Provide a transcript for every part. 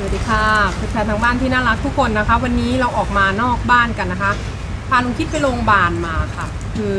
สวัสดีค่ะแฟนทางบ้านที่น่ารักทุกคนนะคะ วันนี้เราออกมานอกบ้านกันนะคะ พาลุงคิดไปโรงพยาบาลมาค่ะ คือ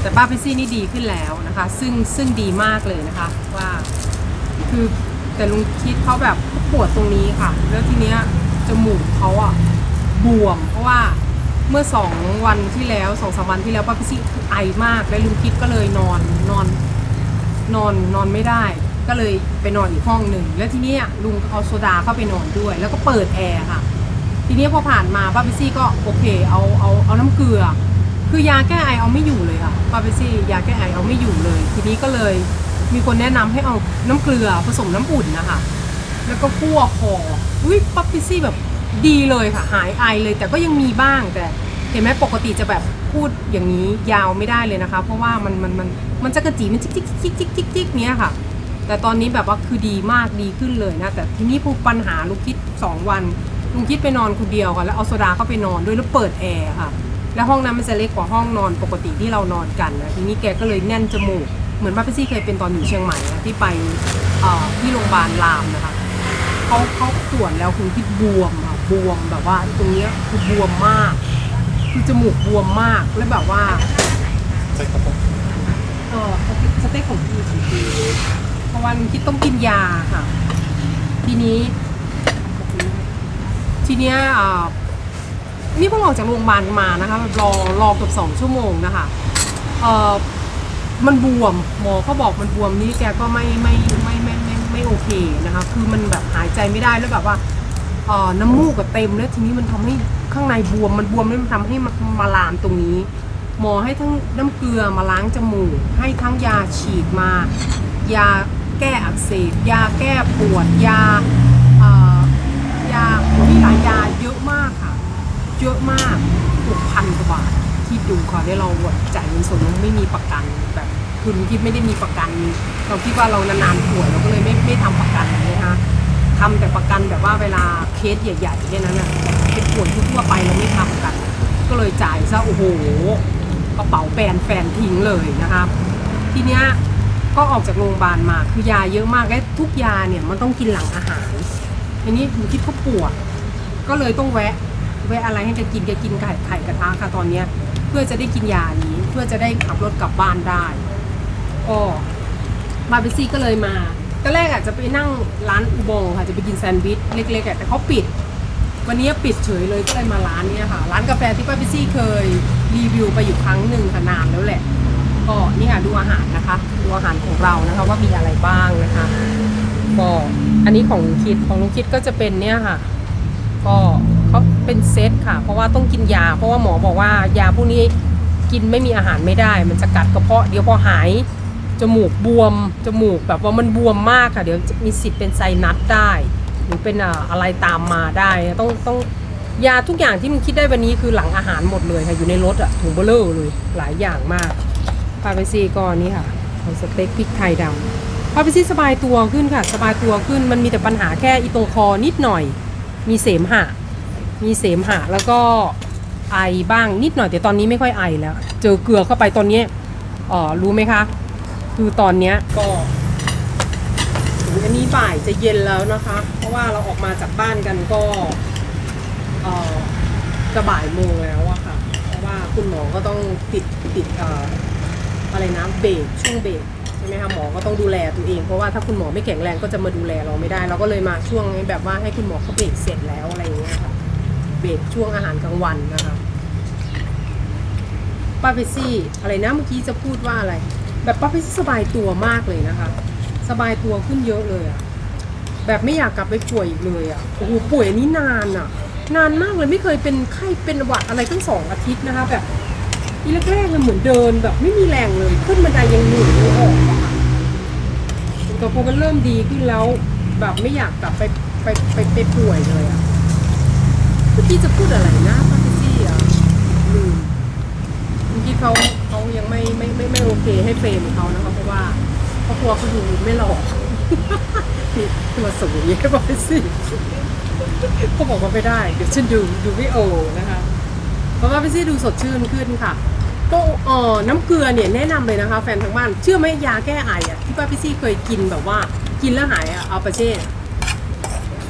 แต่ป้าพิซี่นี่ดีขึ้นแล้วนะคะ ซึ่งซึ่งดีมากเลยนะคะว่า คือแต่ลุงคิดเขาแบบปวดตรงนี้ค่ะ แล้วทีเนี้ยจมูกเขาอะบวม เพราะว่าเมื่อสองวันที่แล้วสองสามวันที่แล้วป้าพิซี่ไอมาก แล้วลุงคิดก็เลยนอนนอนนอนนอนไม่ได้ ก็เลยไปนอนอีกห้องหนึ่งแล้วทีนี้ลุงเอาโซดาเข้าไปนอนด้วย แล้วก็เปิดแอร์ค่ะ ทีนี้พอผ่านมาป้าเปซี่ก็โอเคเอาเอาเอาน้ำเกลือ คือยาแก้ไอเอาไม่อยู่เลยค่ะป้าเปซี่ยาแก้ไอเอาไม่อยู่เลย ทีนี้ก็เลยมีคนแนะนำให้เอาน้ำเกลือผสมน้ำอุ่นนะคะแล้วก็คั่วคออุ้ยป้าเปซี่แบบดีเลยค่ะ หายไอเลยแต่ก็ยังมีบ้างแต่เห็นไหมปกติจะแบบพูดอย่างนี้ยาวไม่ได้เลยนะคะ เพราะว่ามันมันมันมันจะกระจีมันจิกจิกจิกจิกจิกจิกเนี้ยค่ะ แต่ตอนนี้แบบว่าคือดีมากดีขึ้นเลยนะ แต่ทีนี้ผู้ปัญหาลุงคิด 2 วันลุงคิดไปนอนคนเดียวค่ะแล้วเอาโซดาเข้าไปนอนด้วยแล้วเปิดแอร์ค่ะ แล้วห้องนั้นมันจะเล็กกว่าห้องนอนปกติที่เรานอนกันนะทีนี้แกก็เลยแน่นจมูก เหมือนป้าพี่ซี่เคยเป็นตอนอยู่เชียงใหม่นะที่ไปเอ่อที่โรงพยาบาลรามนะคะเขาเขาตรวจแล้วคือที่บวมค่ะบวมแบบว่าตรงเนี้ยคือบวมมากคือจมูกบวมมากแล้วแบบว่าใช่ครับผมเออสเต็กของพี่ของพี่ เพราะว่าลุงคิดต้องกินยาค่ะ ทีนี้ ทีเนี้ยนี่เพิ่งออกจากโรงพยาบาลมานะคะรอรอเกือบสองชั่วโมงนะคะเออมันบวมหมอเขาบอกมันบวมนี่แกก็ไม่ไม่ไม่ไม่ไม่ไม่ไม่โอเคนะคะ คือมันแบบหายใจไม่ได้แล้วแบบว่าเออน้ำมูกก็เต็มแล้วทีนี้มันทำให้ข้างในบวมมันบวมแล้วมันทำให้มันมาลามตรงนี้ หมอให้ทั้งน้ำเกลือมาล้างจมูก ให้ทั้งยาฉีดมา ยา แก้อักเสบยาแก้ปวดยาเอ่อยามีหลายยาเยอะมากค่ะ เยอะมากหกพันกว่าบาทที่ดูค่ะได้เราจ่ายเงินสดแล้วไม่มีประกันแบบคือที่ไม่ได้มีประกัน เราคิดว่าเรานานๆป่วยเราก็เลยไม่ไม่ทำประกันนะคะทำแต่ประกันแบบว่าเวลาเคสใหญ่ๆแค่นั้นน่ะเป็นป่วยทั่วไปเราไม่ทำกัน ก็เลยจ่ายซะโอ้โหกระเป๋าแฟนแฟนทิ้งเลยนะคะทีเนี้ย ก็ออกจากโรงพยาบาลมาคือยาเยอะมากและทุกยาเนี่ยมันต้องกินหลังอาหารทีนี้หนูคิดเขาปวดก็เลยต้องแวะแวะอะไรให้แกกินแกกินไข่ไข่กระทะค่ะตอนเนี้ย เพื่อจะได้กินยานี้ เพื่อจะได้ขับรถกลับบ้านได้ก็มาเบซี่ก็เลยมาตอนแรกอาจจะไปนั่งร้านอุโบงค่ะจะไปกินแซนด์วิชเล็กๆอะแต่เขาปิด วันนี้ปิดเฉยเลยก็เลยมาร้านเนี้ยค่ะ ร้านกาแฟที่ป้าพิซี่เคยรีวิวไปอยู่ครั้งหนึ่งค่ะนานแล้วแหละ ก็นี่ค่ะดูอาหารนะคะดูอาหารของเรานะคะว่ามีอะไรบ้างนะคะก็อันนี้ของลุงคิดของลุงคิดก็จะเป็นเนี่ยค่ะ ก็เขาเป็นเซตค่ะ เพราะว่าต้องกินยา เพราะว่าหมอบอกว่ายาพวกนี้กินไม่มีอาหารไม่ได้ มันจะกัดกระเพาะเดี๋ยวพอหายจมูกบวมจมูกแบบว่ามันบวมมากค่ะ เดี๋ยวมีสิทธิ์เป็นไซนัสได้ หรือเป็นอ่าอะไรตามมาได้ต้องต้องยาทุกอย่างที่มันคิดได้วันนี้คือหลังอาหารหมดเลยค่ะอยู่ในรถอะถุงเบลเลอร์เลยหลายอย่างมาก พาไปซีก่อนนี่ค่ะของสเต็กพริกไทยดำพาไปซีสบายตัวขึ้นค่ะ สบายตัวขึ้นมันมีแต่ปัญหาแค่อีตรงคอนิดหน่อย มีเสมหะ มีเสมหะแล้วก็ไอบ้างนิดหน่อยแต่ตอนนี้ไม่ค่อยไอแล้ว เจอเกลือเข้าไปตอนนี้เออรู้ไหมคะ คือตอนเนี้ยก็ถึงอันนี้บ่ายจะเย็นแล้วนะคะ เพราะว่าเราออกมาจากบ้านกันก็จะบ่ายโมงแล้วอะค่ะ เพราะว่าคุณหมอก็ต้องติดติดเอะไรนะเบรกช่วงเบรกใช่ไหมคะหมอก็ต้องดูแลตัวเองเพราะว่าถ้าคุณหมอไม่แข็งแรงก็จะมาดูแลเราไม่ได้ เราก็เลยมาช่วงแบบว่าให้คุณหมอเขาเบรกเสร็จแล้วอะไรอย่างเงี้ยค่ะเบรกช่วงอาหารกลางวันนะคะป้าเปซี่อะไรนะเมื่อกี้จะพูดว่าอะไร แบบป้าเปซี่สบายตัวมากเลยนะคะ สบายตัวขึ้นเยอะเลยอะแบบไม่อยากกลับไปป่วยอีกเลยอะโอ้โหป่วยนนี้นานอะนานมากเลยไม่เคยเป็นไข้เป็นหวัดอะไรตั้งสองอาทิตย์นะคะแบบ ทีแรกๆเลยเหมือนเดินแบบไม่มีแรงเลย ขึ้นบันไดยังหนุนไม่ออกอะค่ะแต่พอมันเริ่มดีขึ้นแล้ว แบบไม่อยากกลับไปไปไปไปป่วยเลยอะเมื่อกี้จะพูดอะไรนะปาติซี่อะลืมเมื่อกี้เขาเขายังไม่ไม่ไม่ไม่โอเคให้เฟรมเขานะคะเพราะว่าครอบครัวเขาดูไม่หล่อที่ที่มาส่งอย่างนี้ให้ปาติซี่เขาบอกว่าไม่ได้ เดี๋ยวฉันดูดูวิโอนะคะ เพราะว่าปาติซี่ดูสดชื่นขึ้นค่ะก็เออน้ำเกลือเนี่ยแนะนำเลยนะคะ แฟนทางบ้าน เชื่อไหมยาแก้ไออะที่ป้าพิซี่เคยกินแบบว่า กินแล้วหายอะเอาไปเช่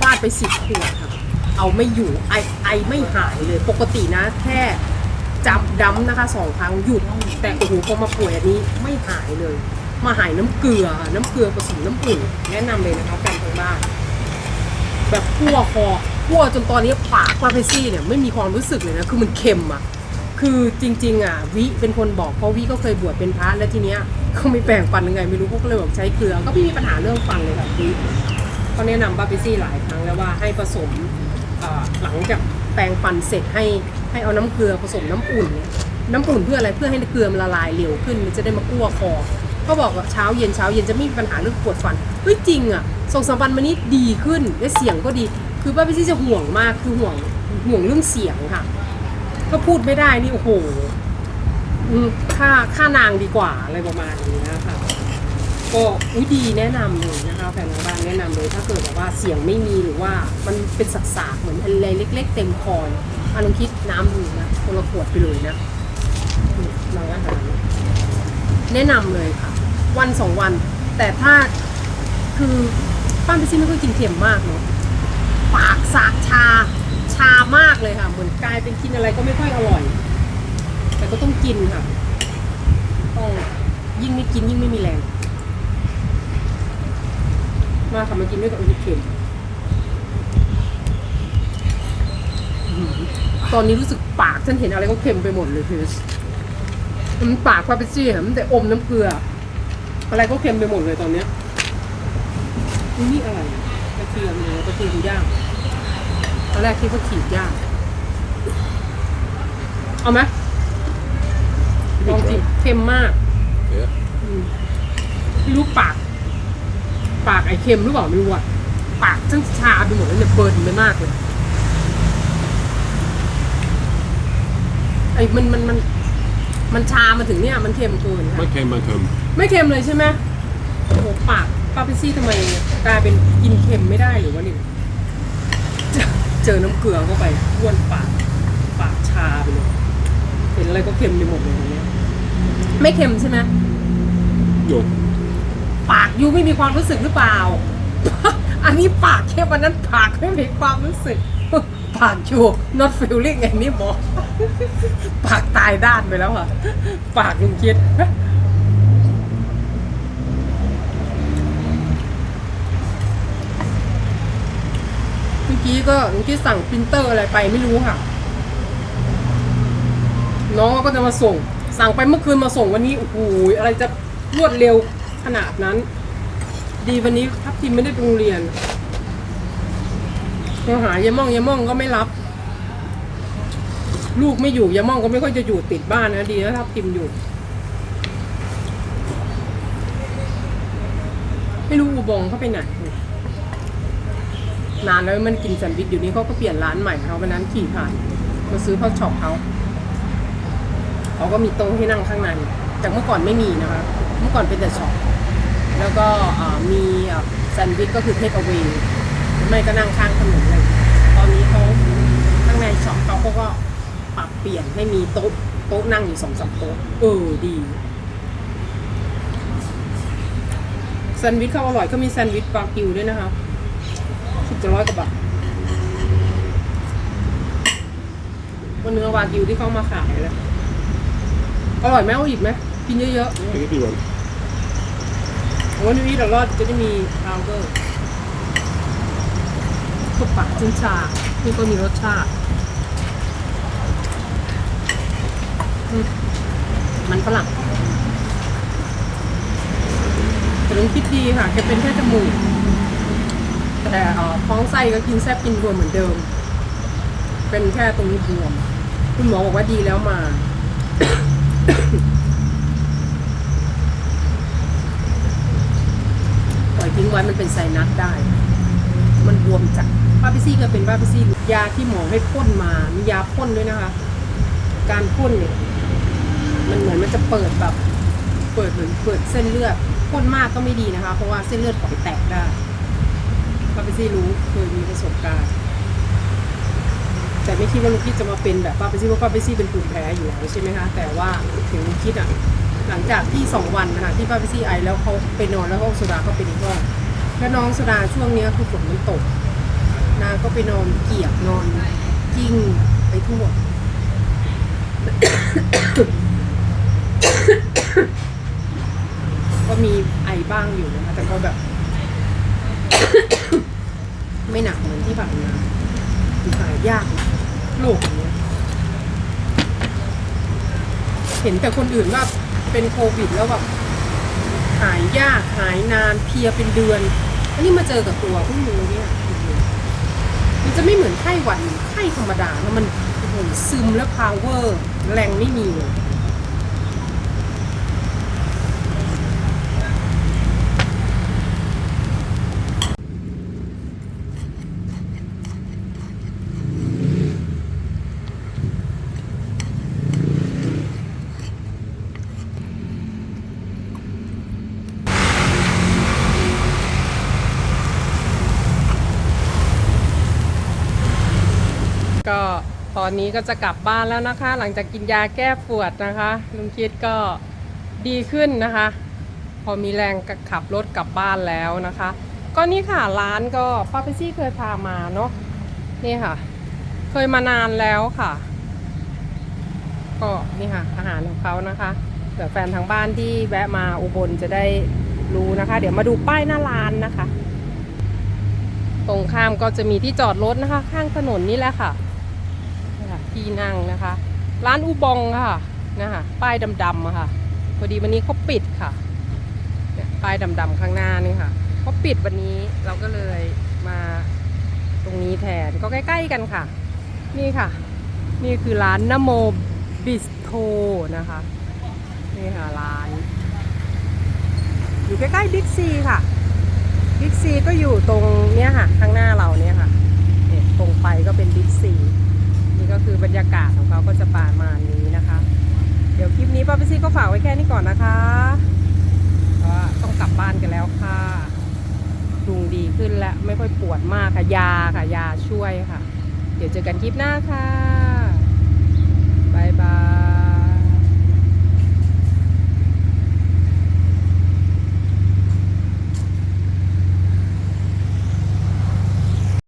ฟาดไปสิบขวดค่ะ เอาไม่อยู่ไอไอไม่หายเลยปกตินะแค่จับดำนะคะสองครั้งหยุดแต่โอ้โหพอมาป่วยอันนี้ไม่หายเลย มาหายน้ำเกลือน้ำเกลือผสมน้ำอุ่นแนะนำเลยนะคะแฟนทางบ้านแบบคั่วคอ คั่วจนตอนนี้ปากปาเปซี่เนี่ยไม่มีความรู้สึกเลยนะคือมันเค็มอะคือจริง ๆอะวิเป็นคนบอกเพราะวิก็เคยบวชเป็นพระแล้วทีเนี้ยเขาไม่แปลงฟันยังไงไม่รู้เขาก็เลยบอกใช้เกลือ ก็ไม่มีปัญหาเรื่องฟันเลยค่ะวิเขาแนะนำบาเปซี่หลายครั้งแล้วว่าให้ผสมหลังจากแปรงฟันเสร็จให้ให้เอาน้ำเกลือผสมน้ำอุ่นเนี่ยน้ำอุ่นเพื่ออะไรเพื่อให้เกลือมันละลายเร็วขึ้นมันจะได้มาคั่วคอเขาบอกว่าเช้าเย็นเช้าเย็นจะไม่มีปัญหาเรื่องปวดฟันเฮ้ยจริงอะสองสามวันมานี้ดีขึ้นและเสียงก็ดี คือป้าเปซี่จะห่วงมากคือห่วงห่วงเรื่องเสียงค่ะ ก็พูดไม่ได้นี่โอ้โหค่าค่านางดีกว่าอะไรประมาณนี้นะคะก็อุ้ยดีแนะนำเลยนะคะแฟนทางบ้านแนะนำเลยถ้าเกิดแบบว่าเสียงไม่มีหรือว่ามันเป็นสักๆเหมือนอะไรเล็ก ๆ เต็มคอนอะลองคิดน้ำดูนะคนละขวดไปเลยนะลังอาหารแนะนำเลยค่ะ วันสองวัน แต่ถ้าคือป้าพิซี่ไม่ค่อยกินเค็มมากเนาะ ชาชามากเลยค่ะ เหมือนกลายเป็นกินอะไรก็ไม่ค่อยอร่อย แต่ก็ต้องกินค่ะต้องยิ่งไม่กินยิ่งไม่มีแรง มาค่ะมากินด้วยกับอุ้ยเค็มตอนนี้รู้สึกปากฉันเห็นอะไรก็เค็มไปหมดเลยคือมันปากพาเปซี่มันแต่อมน้ำเกลือ อะไรก็เค็มไปหมดเลยตอนเนี้ยนี่อะไรกระเทียมเนี่ยกระเทียมย่าง อนแรกคิดว่าขีดย่างเอาไหมลองจิเค็มมาก Ja. อืมไม่รู้ปาก ปากไอเค็มหรือเปล่าไม่รู้อะปากทั้งชาไปหมดแล้วเนี่ยเบิร์นไปมากเลย ไอ้มันมันมัน มันชามาถึงเนี่ย มันเค็มเกินค่ะ Man kan man kan. ไม่เค็มเลยใช่ไหมโอ้โหปากป้าพิซี่ทำไมกลายเป็นกินเค็มไม่ได้หรือว่านี่เจอ เจอน้ำเกลือเข้าไปอ้วนปากปากชาไปเลยเห็นอะไรก็เค็มไปหมดเลยตรงเนี้ยไม่เค็มใช่ไหม Jo. ปากยูไม่มีความรู้สึกหรือเปล่า อันนี้ปากเค็มวันนั้นปากไม่มีความรู้สึก ปากยู not feeling ไงนี่หมอ ปากตายด้านไปแล้วค่ะ ปากลุงคิด เมื่อ กี้ก็ลุงคิดสั่งปรินเตอร์อะไรไปไม่รู้ค่ะ น้องก็จะมาส่ง สั่งไปเมื่อคืนมาส่งวันนี้โอ้โหอะไรจะรวดเร็วขนาดนั้น ดีวันนี้ทับทิมไม่ได้ไปโรงเรียนโทรหายายม่องยายม่องก็ไม่รับ ลูกไม่อยู่ยายม่องก็ไม่ค่อยจะอยู่ติดบ้านนะดีแล้วทับทิมอยู่ ไม่รู้อูบงเขาไปไหน นานแล้วมันกินแซนด์วิชอยู่นี้เขาก็เปลี่ยนร้านใหม่เขาวันนั้นขี่ผ่านมาซื้อข้าวช็อปเขาเขาก็มีโต๊ะให้นั่งข้างในจากเมื่อก่อนไม่มีนะคะ เมื่อก่อนเป็นแต่ช็อปแล้วก็มีแซนด์วิชก็คือเทคเอา a y ไม่ก็นั่งข้างถนนเลยตอนนี้เขาข้างในช็อปเขาเขาก็ปรับเปลี่ยนให้มีโต๊ะโต๊ะนั่งอยู่สองสามโต๊ะเออดีแซนด์วิชเขาอร่อยก็มีแซนด์วิชวากิวด้วยนะคะ สิบจะร้อยกว่าบาทวันเนื้อวากิวที่เขามาขายแล้วอร่อยไหมเอาอีกไหมกินเยอะ Det kan du ๆวันนี้เรารอดจะได้มีพาวเดอร์สุปปะจุนชานี่ก็มีรสชาติอืมมันฝรั่งแต่ลุงคิดดีค่ะแกเป็นแค่จมูก แต่ท้องไส้ก็กินแซบกินรวมเหมือนเดิม เป็นแค่ตรงนี้บวม คุณหมอบอกว่าดีแล้วมา ปล่อยทิ้งไว้มันเป็นไซนัสได้ มันบวมจัดป้าพิซี่ก็เป็นป้าพิซี่ยาที่หมอให้พ่นมา มียาพ่นด้วยนะคะ การพ่นเนี่ย มันเหมือนมันจะเปิดแบบ เปิดเหมือนเปิดเส้นเลือด พ่นมากก็ไม่ดีนะคะ เพราะว่าเส้นเลือดฝอยแตกได้ ป้าพิซี่รู้เคยมีประสบการณ์ แต่ไม่คิดว่าลูกคิดจะมาเป็นแบบป้าเปซี่เพราะป้าเปซี่เป็นภูมิแพ้อยู่แล้วใช่ไหมคะแต่ว่าถึงลูกคิดอะหลังจากที่สองวันนะคะที่ป้าเปซี่ไอแล้วเขาไปนอนแล้วเขาเอาโซดาเขาไปในห้องแล้วน้องโซดาช่วงเนี้ยคือฝนมันตกนางก็ไปนอนเกียกนอนกิ้งไปทั่วก็มีไอบ้างอยู่นะคะแต่ก็แบบ ไม่หนักเหมือนที่ผ่านมาคือหายยากโรคอย่างเนี้ยเห็นแต่คนอื่นว่าเป็นโควิดแล้วแบบหายยากหายนานเพลียเป็นเดือน อันนี้มาเจอกับตัวเพิ่งรู้เนี่ยมันจะไม่เหมือนไข้หวัดไข้ธรรมดาแล้วมันโอ้โหซึมและพาวเวอร์แรงไม่มีเลย ก็ต อนนี้ก็จะกลับบ้านแล้วนะคะ หลังจากกินยาแก้ปวดนะคะลุงคิดก็ดีขึ้นนะคะ พอมีแรงขับรถกลับบ้านแล้วนะคะ ก็นี่ค่ะร้านก็ป้าเปซี่เคยพามาเนาะนี่ค่ะ เคยมานานแล้วค่ะก็นี่ค่ะอาหารของเขานะคะเผื่อแฟนทางบ้านที่แวะมาอุบลจะได้รู้นะคะ เดี๋ยวมาดูป้ายหน้าร้านนะคะ ตรงข้ามก็จะมีที่จอดรถนะคะ ข้างถนนนี่แหละค่ะนี่ค่ะ ที่นั่งนะคะ ร้านอุบองค่ะนะคะป้ายดำๆค่ะพอดีวันนี้เขาปิดค่ะเนี่ยป้ายดำๆข้างหน้านี่ค่ะเขาปิดวันนี้เราก็เลยมาตรงนี้แทนก็ใกล้ ๆกันค่ะ นี่ค่ะ นี่คือร้านนโมบิสโทนะคะ นี่ค่ะร้าน อยู่ใกล้ๆบิ๊กซีค่ะบิ๊กซีก็อยู่ตรงเนี้ยค่ะ ข้างหน้าเราเนี่ยค่ะตรงไปก็เป็นบิ๊กซี ก็คือบรรยากาศของเขาก็จะประมาณนี้นะคะ เดี๋ยวคลิปนี้ป้าพิซี่ก็ฝากไว้แค่นี้ก่อนนะคะก็ต้องกลับบ้านกันแล้วค่ะดุงดีขึ้นแล้วไม่ค่อยปวดมากค่ะยาค่ะยาช่วยค่ะ เดี๋ยวเจอกันคลิปหน้าค่ะบายบาย